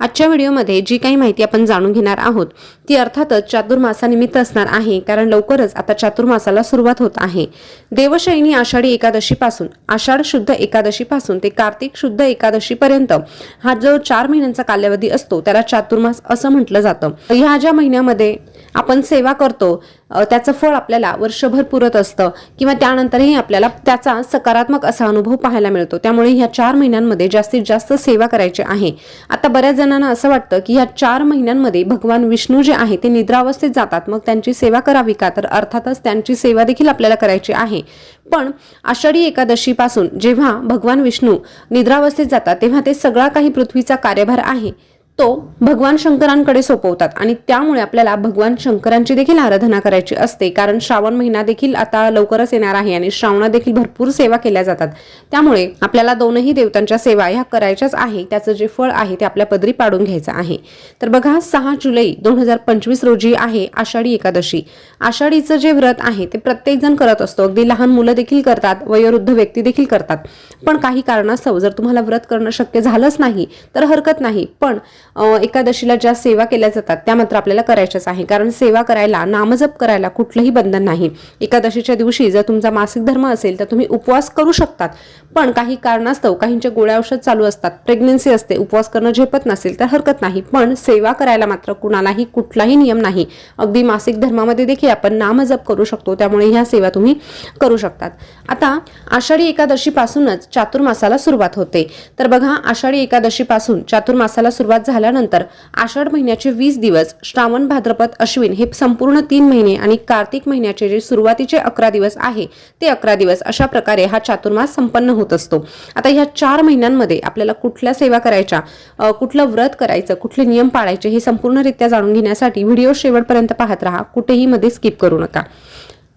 आजच्या व्हिडिओमध्ये जी काही माहिती आपण जाणून घेणार आहोत ती अर्थातच चातुर्मासानिमित्त असणार आहे कारण लवकरच आता चातुर्मासाला सुरुवात होत आहे. देवशयनी आषाढी एकादशीपासून आषाढ शुद्ध एकादशीपासून ते कार्तिक शुद्ध एकादशीपर्यंत हा जो चार महिन्यांचा कालावधी असतो त्याला चातुर्मास असं म्हटलं जातं. ह्या ज्या महिन्यामध्ये आपण सेवा करतो त्याचं फळ आपल्याला वर्षभर पुरत असतं किंवा त्यानंतरही आपल्याला त्याचा सकारात्मक असा अनुभव पाहायला मिळतो. त्यामुळे ह्या चार महिन्यांमध्ये जास्तीत जास्त सेवा करायची आहे. आता बऱ्याच जणांना असं वाटतं की ह्या चार महिन्यांमध्ये भगवान विष्णू जे आहे ते निद्रावस्थेत जातात मग त्यांची सेवा करावी का? तर अर्थातच त्यांची सेवा देखील आपल्याला करायची आहे. पण आषाढी एकादशीपासून जेव्हा भगवान विष्णू निद्रावस्थेत जातात तेव्हा ते सगळा काही पृथ्वीचा कार्यभार आहे. तो भगवान शंकरांकडे सोपवतात. आणि त्यामुळे आपल्याला भगवान शंकरांची देखील आराधना करायची असते. कारण श्रावण महिना देखील आता लवकरच येणार आहे आणि श्रावणात देखील भरपूर सेवा केल्या जातात. त्यामुळे आपल्याला दोनही देवतांच्या सेवा ह्या करायच्याच आहे. त्याचं जे फळ आहे ते आपल्या पदरी पाडून घ्यायचं आहे. तर बघा सहा जुलै दोन हजार पंचवीस रोजी आहे आषाढी एकादशी. आषाढीचं जे व्रत आहे ते प्रत्येक जण करत असतो. अगदी लहान मुलं देखील करतात वयोवृद्ध व्यक्ती देखील करतात. पण काही कारणास्तव जर तुम्हाला व्रत करणं शक्य झालंच नाही तर हरकत नाही. पण एकादशीला ज्या सेवा केल्या जातात त्या मात्र आपल्याला करायच्याच आहे. कारण सेवा करायला नामजप करायला कुठलंही बंधन नाही. एकादशीच्या दिवशी जर तुमचा मासिक धर्म असेल तर तुम्ही उपवास करू शकतात. पण काही कारणास्तव काहींच्या गोळ्या औषध चालू असतात. प्रेग्नन्सी असते उपवास करणं झेपत नसेल तर हरकत नाही. पण सेवा करायला मात्र कुणालाही कुठलाही नियम नाही. अगदी मासिक धर्मामध्ये देखील आपण नामजप करू शकतो. त्यामुळे ह्या सेवा तुम्ही करू शकतात. आता आषाढी एकादशीपासूनच चातुर्मासाला सुरुवात होते. तर बघा आषाढी एकादशीपासून चातुर्मासाला सुरुवात झाल्यानंतर आषाढ महिन्याचे वीस दिवस श्रावण भाद्रपद अश्विन हे संपूर्ण तीन महिने आणि कार्तिक महिन्याचे जे सुरुवातीचे अकरा दिवस आहे ते अकरा दिवस अशा प्रकारे हा चातुर्मास संपन्न होत असतो. आता ह्या चार महिन्यांमध्ये आपल्याला कुठल्या सेवा करायच्या कुठलं व्रत करायचं कुठले नियम पाळायचे हे संपूर्णरित्या जाणून घेण्यासाठी व्हिडिओ शेवटपर्यंत पाहत राहा कुठेही मध्ये स्किप करू नका.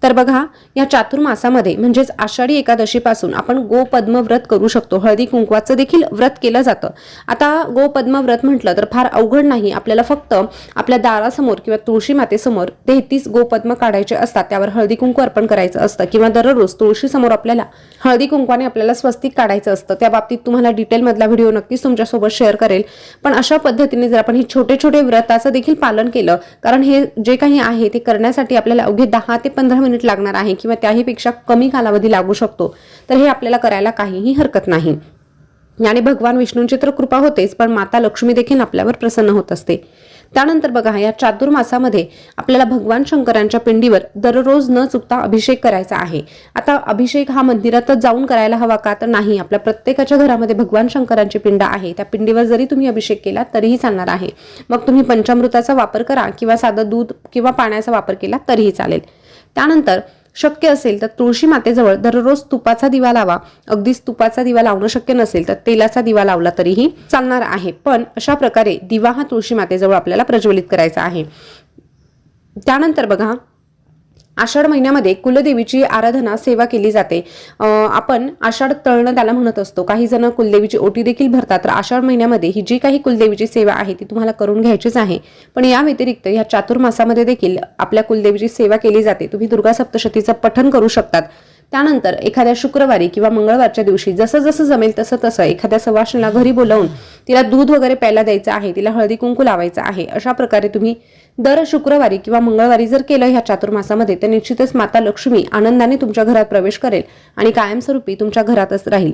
तर बघा या चातुर्मासामध्ये म्हणजेच आषाढी एकादशीपासून आपण गोपद्म व्रत करू शकतो. हळदी कुंकवाचं देखील व्रत केलं जातं. आता गोपद्म व्रत म्हटलं तर फार अवघड नाही. आपल्याला फक्त आपल्या दारासमोर किंवा तुळशी मातेसमोर तेहतीस गोपद्म काढायचे असतात. त्यावर हळदी कुंकू अर्पण करायचं असतं किंवा दररोज तुळशीसमोर आपल्याला हळदी कुंकवाने आपल्याला स्वस्तिक काढायचं असतं. त्या बाबतीत तुम्हाला डिटेलमधला व्हिडिओ नक्कीच तुमच्यासोबत शेअर करेल. पण अशा पद्धतीने जर आपण हे छोटे छोटे व्रताचं देखील पालन केलं कारण हे जे काही आहे ते करण्यासाठी आपल्याला अवघे दहा ते पंधरा मिनिट लागणार आहे किंवा त्याहीपेक्षा कमी कालावधी लागू शकतो तर हे आपल्याला करायला काहीही हरकत नाही. याने भगवान विष्णूंची तर कृपा होतेच पण माता लक्ष्मी देखील आपल्यावर प्रसन्न होत असते. त्यानंतर बघा या चातुर्मासामध्ये आपल्याला भगवान शंकरांच्या पिंडीवर दररोज न चुकता अभिषेक करायचा आहे. आता अभिषेक हा मंदिरातच जाऊन करायला हवा का तर नाही. आपल्या प्रत्येकाच्या घरामध्ये भगवान शंकरांची पिंड आहे. त्या पिंडीवर जरी तुम्ही अभिषेक केला तरीही चालणार आहे. मग तुम्ही पंचामृताचा वापर करा किंवा साधं दूध किंवा पाण्याचा वापर केला तरीही चालेल. त्यानंतर शक्य असेल तर तुळशी मातेजवळ दररोज तुपाचा दिवा लावा. अगदीच तुपाचा दिवा लावणं शक्य नसेल तर तेलाचा दिवा लावला तरीही चालणार आहे. पण अशा प्रकारे दिवा हा तुळशी मातेजवळ आपल्याला प्रज्वलित करायचा आहे. त्यानंतर बघा आषाढ महिन्यामध्ये कुलदेवीची आराधना सेवा केली जाते. आपण आषाढ तळणं त्याला म्हणत असतो. काही जण कुलदेवीची ओटी देखील भरतात. तर आषाढ महिन्यामध्ये ही जी काही कुलदेवीची सेवा आहे ती तुम्हाला करून घ्यायचीच आहे. पण या व्यतिरिक्त या चातुर्मासामध्ये देखील आपल्या कुलदेवीची सेवा केली जाते. तुम्ही दुर्गा सप्तशतीचं पठण करू शकतात. त्यानंतर एखाद्या शुक्रवारी किंवा मंगळवारच्या दिवशी जसं जसं जमेल तसं तसं एखाद्या सवाशणीला घरी बोलावून तिला दूध वगैरे प्यायला द्यायचं आहे तिला हळदी कुंकू लावायचं आहे अशा प्रकारे तुम्ही दर शुक्रवारी किंवा मंगळवारी जर केलं ह्या चातुर्मासामध्ये तर निश्चितच माता लक्ष्मी आनंदाने तुमच्या घरात प्रवेश करेल आणि कायमस्वरूपी तुमच्या घरातच राहील.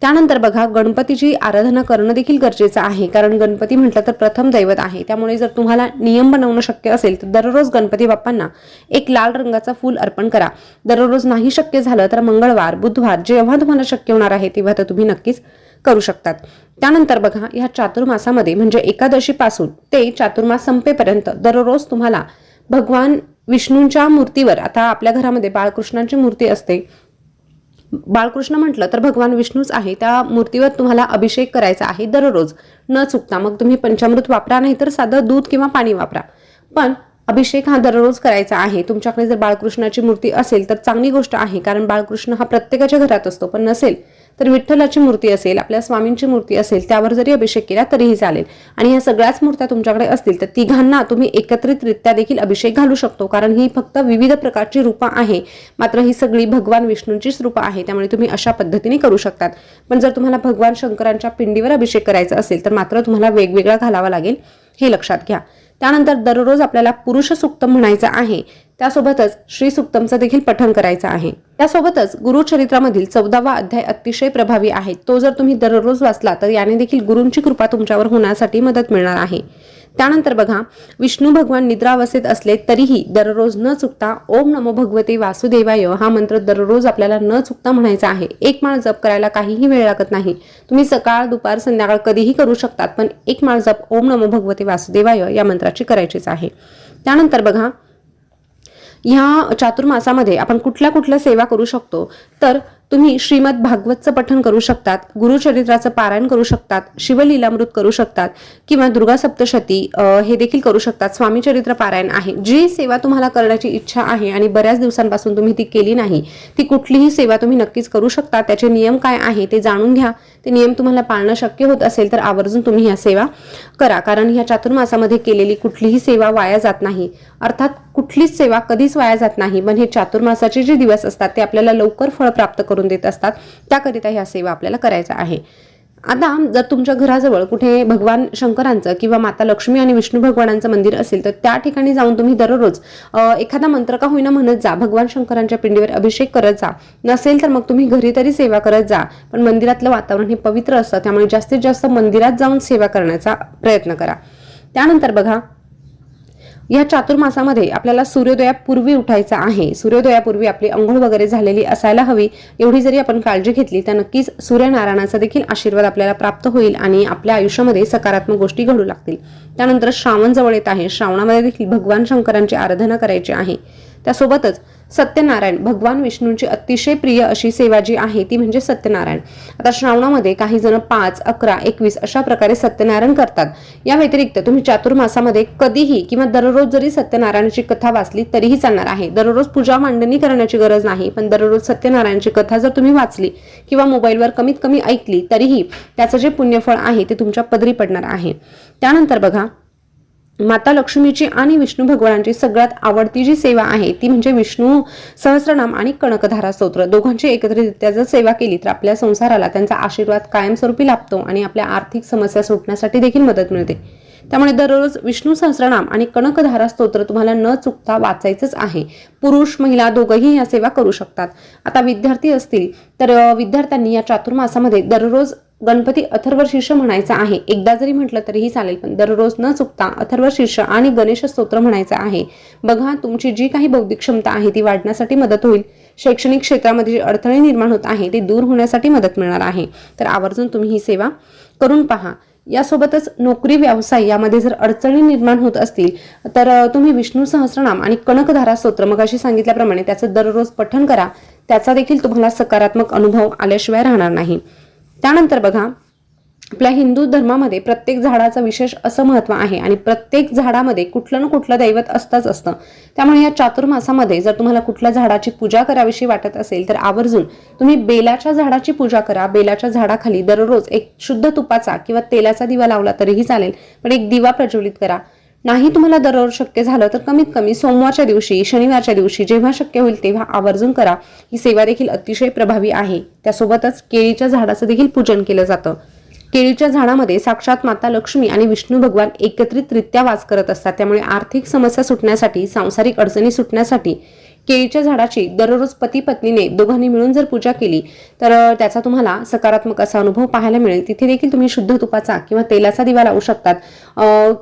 त्यानंतर बघा गणपतीची आराधना करणं देखील गरजेचं आहे कारण गणपती म्हटलं तर प्रथम दैवत आहे. त्यामुळे जर तुम्हाला नियम बनवणं शक्य असेल तर दररोज गणपती बाप्पांना एक लाल रंगाचा फूल अर्पण करा. दररोज नाही शक्य झालं तर मंगळवार बुधवार जेव्हा तुम्हाला शक्य होणार आहे तेव्हा तर तुम्ही नक्कीच करू शकतात. त्यानंतर बघा ह्या चातुर्मासामध्ये म्हणजे एकादशीपासून ते चातुर्मास संपेपर्यंत दररोज तुम्हाला भगवान विष्णूंच्या मूर्तीवर आता आपल्या घरामध्ये बाळकृष्णांची मूर्ती असते. बाळकृष्ण म्हटलं तर भगवान विष्णूच आहे त्या मूर्तीवर तुम्हाला अभिषेक करायचा आहे दररोज. न चुकता मग तुम्ही पंचामृत वापरा नाही तर साधं दूध किंवा पाणी वापरा. पण अभिषेक हा दररोज करायचा आहे. तुमच्याकडे जर बाळकृष्णाची मूर्ती असेल तर चांगली गोष्ट आहे कारण बाळकृष्ण हा प्रत्येकाच्या घरात असतो पण नसेल तर विठ्ठलाची मूर्ती असेल आपल्या स्वामींची मूर्ती असेल त्यावर जरी अभिषेक केला तरीही चालेल. आणि ह्या सगळ्याच मूर्त्या तुमच्याकडे असतील तर तिघांना तुम्ही एकत्रितरित्या देखील अभिषेक घालू शकतो. कारण ही फक्त विविध प्रकारची रूपं आहे. मात्र ही सगळी भगवान विष्णूंचीच रूपं आहे. त्यामुळे तुम्ही अशा पद्धतीने करू शकतात. पण जर तुम्हाला भगवान शंकरांच्या पिंडीवर अभिषेक करायचा असेल तर मात्र तुम्हाला वेगवेगळा घालावा लागेल. हे लक्षात घ्या. त्यानंतर दररोज आपल्याला पुरुष सुक्तम म्हणायचं आहे. त्यासोबतच श्री सुक्तमचं देखील पठण करायचं आहे. त्यासोबतच गुरुचरित्रामधील चौदावा अध्याय अतिशय प्रभावी आहे. तो जर तुम्ही दररोज वाचला तर याने देखील गुरूंची कृपा तुमच्यावर होण्यासाठी मदत मिळणार आहे. त्यानंतर बघा विष्णू भगवान निद्रावस्थेत असले तरीही दररोज न चुकता ओम नमो भगवते वासुदेवाय हा मंत्र दररोज आपल्याला न चुकता म्हणायचा आहे. एक माळ जप करायला काहीही वेळ लागत नाही. तुम्ही सकाळ दुपार संध्याकाळ कधीही करू शकतात पण एक माळ जप ओम नमो भगवते वासुदेवाय या मंत्राची करायचीच आहे. त्यानंतर बघा ह्या चातुर्मासामध्ये आपण कुठल्या कुठल्या सेवा करू शकतो? तर तुम्ही श्रीमद भागवतचं पठण करू शकतात गुरुचरित्राचं पारायण करू शकतात शिवलीलामृत करू शकतात किंवा दुर्गा सप्तशती हे देखील करू शकतात. स्वामी चरित्र पारायण आहे. जी सेवा तुम्हाला करण्याची इच्छा आहे आणि बऱ्याच दिवसांपासून तुम्ही ती केली नाही ती कुठलीही सेवा तुम्ही नक्कीच करू शकता. त्याचे नियम काय आहे ते जाणून घ्या. ते नियम तुम्हाला पाळणं शक्य होत असेल तर आवर्जून तुम्ही ह्या सेवा करा. कारण ह्या चातुर्मासामध्ये केलेली कुठलीही सेवा वाया जात नाही. अर्थात कुठलीच सेवा कधीच वाया जात नाही. पण हे चातुर्मासाचे जे दिवस असतात ते आपल्याला लवकर फळ प्राप्त करून देत असतात. त्याकरिता ह्या सेवा आपल्याला करायचा आहे. आता जर तुमच्या घराजवळ कुठे भगवान शंकरांचं किंवा माता लक्ष्मी आणि विष्णू भगवानांचं मंदिर असेल तर त्या ठिकाणी जाऊन तुम्ही दररोज एखादा मंत्र का होईना म्हणत जा. भगवान शंकरांच्या पिंडीवर अभिषेक करत जा. नसेल तर मग तुम्ही घरी तरी सेवा करत जा. पण मंदिरातलं वातावरण हे पवित्र असतं. त्यामुळे जास्तीत जास्त मंदिरात जाऊन सेवा करण्याचा प्रयत्न करा. त्यानंतर बघा या चातुर्मासामध्ये आपल्याला सूर्योदयापूर्वी उठायचं आहे. सूर्योदयापूर्वी आपली अंघोळ वगैरे झालेली असायला हवी. एवढी जरी आपण काळजी घेतली तर नक्कीच सूर्यनारायणाचा देखील आशीर्वाद आपल्याला प्राप्त होईल आणि आपल्या आयुष्यामध्ये सकारात्मक गोष्टी घडू लागतील. त्यानंतर श्रावण जवळ येत आहे. श्रावणामध्ये देखील भगवान शंकरांची आराधना करायची आहे. त्यासोबतच सत्यनारायण भगवान विष्णूंची अतिशय प्रिय अशी सेवा जी आहे ती म्हणजे सत्यनारायण. आता श्रावणामध्ये काही जण पाच अकरा एकवीस अशा प्रकारे सत्यनारायण करतात. या व्यतिरिक्त तुम्ही चातुर्मासामध्ये कधीही किंवा दररोज जरी सत्यनारायणाची कथा वाचली तरीही चालणार आहे. दररोज पूजा मांडणी करण्याची गरज नाही पण दररोज सत्यनारायणची कथा जर तुम्ही वाचली किंवा मोबाईलवर कमीत कमी ऐकली तरीही त्याचं जे पुण्यफळ आहे ते तुमच्या पदरी पडणार आहे. त्यानंतर बघा माता लक्ष्मीची आणि विष्णू भगवानांची सगळ्यात आवडती जी सेवा आहे ती म्हणजे विष्णू सहस्रनाम आणि कणकधारा स्तोत्र. दोघांची एकत्रितरित्या जर सेवा केली तर आपल्या संसाराला त्यांचा आशीर्वाद कायमस्वरूपी लाभतो आणि आपल्या आर्थिक समस्या सुटण्यासाठी देखील मदत मिळते. त्यामुळे दररोज विष्णू सहस्रनाम आणि कणकधारा स्तोत्र तुम्हाला न चुकता वाचायचंच आहे. पुरुष महिला दोघंही या सेवा करू शकतात. आता विद्यार्थी असतील तर विद्यार्थ्यांनी या चातुर्मासामध्ये दररोज गणपती अथर्व शीर्ष म्हणायचा आहे. एकदा जरी म्हटलं तरीही चालेल पण दररोज न चुकता अथर्व शीर्ष आणि गणेश स्तोत्र म्हणायचं आहे. बघा तुमची जी काही बौद्धिक क्षमता आहे ती वाढण्यासाठी मदत होईल. शैक्षणिक क्षेत्रामध्ये जे अडथळे निर्माण होत आहे ते दूर होण्यासाठी मदत मिळणार आहे. तर आवर्जून तुम्ही ही सेवा करून पहा. यासोबतच नोकरी व्यवसाय यामध्ये जर अडचणी निर्माण होत असतील तर तुम्ही विष्णू सहस्रनाम आणि कणकधारा स्तोत्र मग अशी सांगितल्याप्रमाणे त्याचं दररोज पठण करा. त्याचा देखील तुम्हाला सकारात्मक अनुभव आल्याशिवाय राहणार नाही. त्यानंतर बघा आपल्या हिंदू धर्मामध्ये प्रत्येक झाडाचं विशेष असं महत्त्व आहे आणि प्रत्येक झाडामध्ये कुठलं ना कुठलं दैवत असतंच असतं. त्यामुळे या चातुर्मासामध्ये जर तुम्हाला कुठल्या झाडाची पूजा करावीशी वाटत असेल तर आवर्जून तुम्ही बेलाच्या झाडाची पूजा करा. बेलाच्या झाडाखाली दररोज एक शुद्ध तुपाचा किंवा तेलाचा दिवा लावला तरीही चालेल पण एक दिवा प्रज्वलित करा. नाही तुम्हाला दररोज शक्य झालं तर कमीत कमी सोमवारच्या दिवशी शनिवारच्या दिवशी जेव्हा शक्य होईल तेव्हा आवर्जून करा. ही सेवा देखील अतिशय प्रभावी आहे. त्यासोबतच केळीच्या झाडाचं देखील पूजन केलं जातं. केळीच्या झाडामध्ये साक्षात माता लक्ष्मी आणि विष्णू भगवान एकत्रितरित्या वास करत असतात. त्यामुळे आर्थिक समस्या सुटण्यासाठी सांसारिक अडचणी सुटण्यासाठी केळीच्या झाडाची दररोज पती पत्नीने दोघांनी मिळून जर पूजा केली तर त्याचा तुम्हाला सकारात्मक असा अनुभव पाहायला मिळेल. तिथे देखील तुम्ही शुद्ध तुपाचा किंवा तेलाचा दिवा लावू शकतात.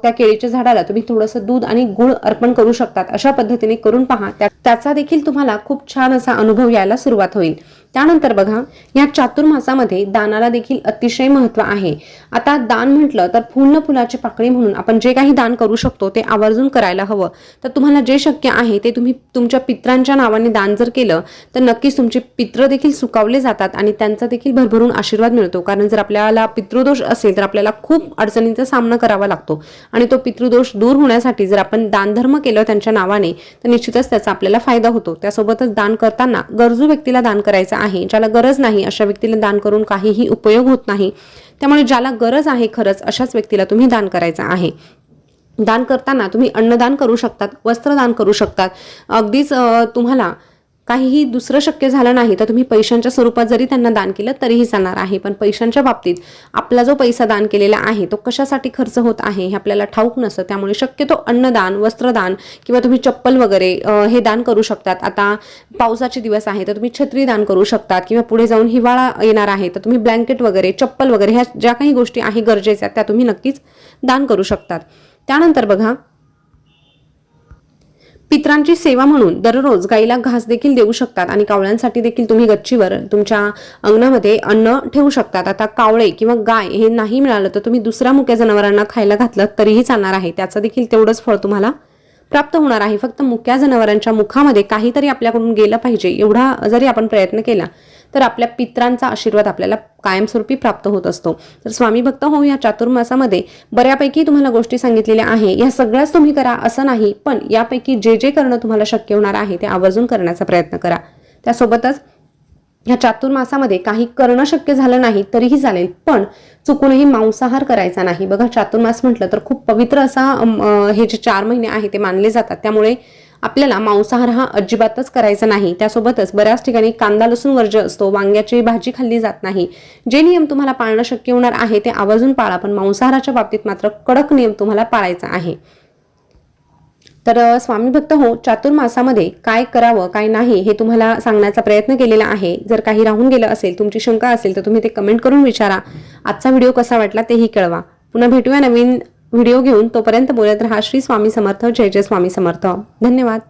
त्या केळीच्या झाडाला तुम्ही थोडंसं दूध आणि गुळ अर्पण करू शकतात. अशा पद्धतीने करून पहा. त्या- त्याचा देखील तुम्हाला खूप छान असा अनुभव यायला सुरुवात होईल. त्यानंतर बघा या चातुर्मासामध्ये दानाला देखील अतिशय महत्त्व आहे. आता दान म्हटलं तर फुल फुलाची पाकळी म्हणून आपण जे काही दान करू शकतो ते आवर्जून करायला हवं. तर तुम्हाला जे शक्य आहे ते तुम्ही तुमच्या पित्रांच्या नावाने दान जर केलं तर नक्कीच तुमचे पित्र देखील सुकावले जातात आणि त्यांचा देखील भरभरून आशीर्वाद मिळतो. कारण जर आपल्याला पितृदोष असेल तर आपल्याला खूप अडचणींचा सामना करावा लागतो. आणि तो पितृदोष दूर होण्यासाठी जर आपण दानधर्म केलं त्यांच्या नावाने तर निश्चितच त्याचा आपल्याला फायदा होतो. त्यासोबतच दान करताना गरजू व्यक्तीला दान करायचं आहे. ज्याला गरज नाही अशा व्यक्तीला दान करून काहीही उपयोग होत नाही. त्यामुळे ज्याला गरज आहे खरंच अशाच व्यक्तीला तुम्ही दान करायचं आहे. दान करताना तुम्ही अन्नदान करू शकतात वस्त्रदान करू शकतात. अगदीच तुम्हाला काहीही दुसरं शक्य झालं नाही तर तुम्ही पैशांच्या स्वरूपात जरी त्यांना दान केलं तरीही चालणार आहे. पण पैशांच्या बाबतीत आपला जो पैसा दान केलेला आहे तो कशासाठी खर्च होत आहे हे आपल्याला ठाऊक नसतं. त्यामुळे शक्यतो अन्नदान वस्त्रदान किंवा तुम्ही चप्पल वगैरे हे दान करू शकतात. आता पावसाचे दिवस आहे तर तुम्ही छत्री दान करू शकतात किंवा पुढे जाऊन हिवाळा येणार आहे तर तुम्ही ब्लँकेट वगैरे चप्पल वगैरे ह्या ज्या काही गोष्टी आहे गरजेच्या त्या तुम्ही नक्कीच दान करू शकतात. त्यानंतर बघा पित्रांची सेवा म्हणून दररोज गाईला घास देखील देऊ शकतात आणि कावळ्यांसाठी देखील तुम्ही गच्चीवर तुमच्या अंगणामध्ये अन्न ठेवू शकतात. आता कावळे किंवा गाय हे नाही मिळालं तर तुम्ही दुसऱ्या मुक्या जनावरांना खायला घातलं तरीही चालणार आहे. त्याचं देखील तेवढंच फळ तुम्हाला प्राप्त होणार आहे. फक्त मुक्या जनावरांच्या मुखामध्ये काहीतरी आपल्याकडून गेलं पाहिजे एवढा जरी आपण प्रयत्न केला तर आपल्या पित्रांचा आशीर्वाद आपल्याला कायमस्वरूपी प्राप्त होत असतो. तर स्वामी भक्त हो या चातुर्मासामध्ये बऱ्यापैकी तुम्हाला गोष्टी सांगितलेल्या आहे या सगळ्याच तुम्ही करा असं नाही पण यापैकी जे जे करणं तुम्हाला शक्य होणार आहे ते आवर्जून करण्याचा प्रयत्न करा. त्यासोबतच ह्या चातुर्मासामध्ये काही करणं शक्य झालं नाही तरीही चालेल पण चुकूनही मांसाहार करायचा नाही. बघा चातुर्मास म्हटलं तर खूप पवित्र असा हे जे चार महिने आहे ते मानले जातात. त्यामुळे आपल्याला मांसाहार हा अजिबातच करायचा नाही. त्यासोबतच बऱ्याच ठिकाणी कांदा लसूण वर्ज असतो. वांग्याची भाजी खाल्ली जात नाही. जे नियम तुम्हाला पाळणं शक्य होणार आहे ते आवर्जून पाळा पण मांसाहाराच्या बाबतीत मात्र कडक नियम तुम्हाला पाळायचा आहे. तर स्वामी भक्त हो चातुर्मासामध्ये काय करावं काय नाही हे तुम्हाला सांगण्याचा प्रयत्न केलेला आहे. जर काही राहून गेलं असेल तुमची शंका असेल तर तुम्ही ते कमेंट करून विचारा. आजचा व्हिडिओ कसा वाटला तेही कळवा. पुन्हा भेटूया नवीन व्हिडिओ घेऊन तोपर्यंत बोलत राहा. श्री स्वामी समर्थ. जय जय स्वामी समर्थ. धन्यवाद.